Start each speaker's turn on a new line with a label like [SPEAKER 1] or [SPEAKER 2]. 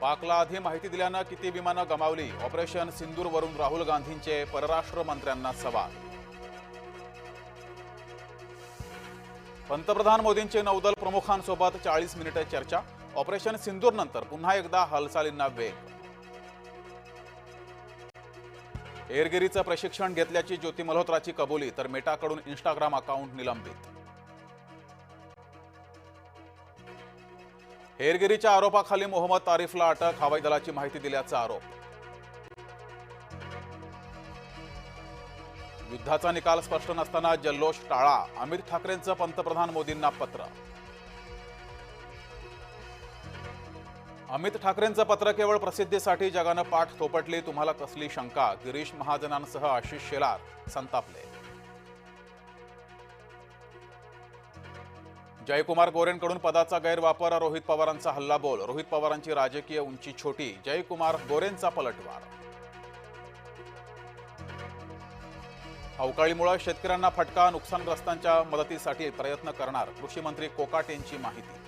[SPEAKER 1] पाकला आधी माहिती दिल्यानं किती विमानं गमावली? ऑपरेशन सिंदूरवरून राहुल गांधींचे परराष्ट्र मंत्र्यांना सवाल. पंतप्रधान मोदींचे नौदल प्रमुखांसोबत चाळीस मिनिटे चर्चा. ऑपरेशन सिंदूरनंतर पुन्हा एकदा हालचालींना वेग. एअरगिरीचं प्रशिक्षण घेतल्याची ज्योती मल्होत्राची कबुली तर मेटाकडून इंस्टाग्राम अकाउंट निलंबित. हेरगिरीच्या आरोपाखाली मोहम्मद तारीफला अटक हवाई दलाची माहिती दिल्याचा आरोप. युद्धाचा निकाल स्पष्ट नसताना जल्लोष टाळा अमित ठाकरेंचं पंतप्रधान मोदींना पत्र. अमित ठाकरेंचं पत्र केवळ प्रसिद्धीसाठी जगानं पाठ थोपटली तुम्हाला कसली शंका? गिरीश महाजनांसह आशिष शेलार संतापले. जयकुमार गोरेंकडून पदाचा गैरवापर रोहित पवारांचा हल्लाबोल रोहित पवारांची राजकीय उंची छोटी जयकुमार गोरेंचा पलटवार. अवकाळीमुळे शेतकऱ्यांना फटका नुकसानग्रस्तांच्या मदतीसाठी प्रयत्न करणार कृषी मंत्री कोकाटेंची माहिती.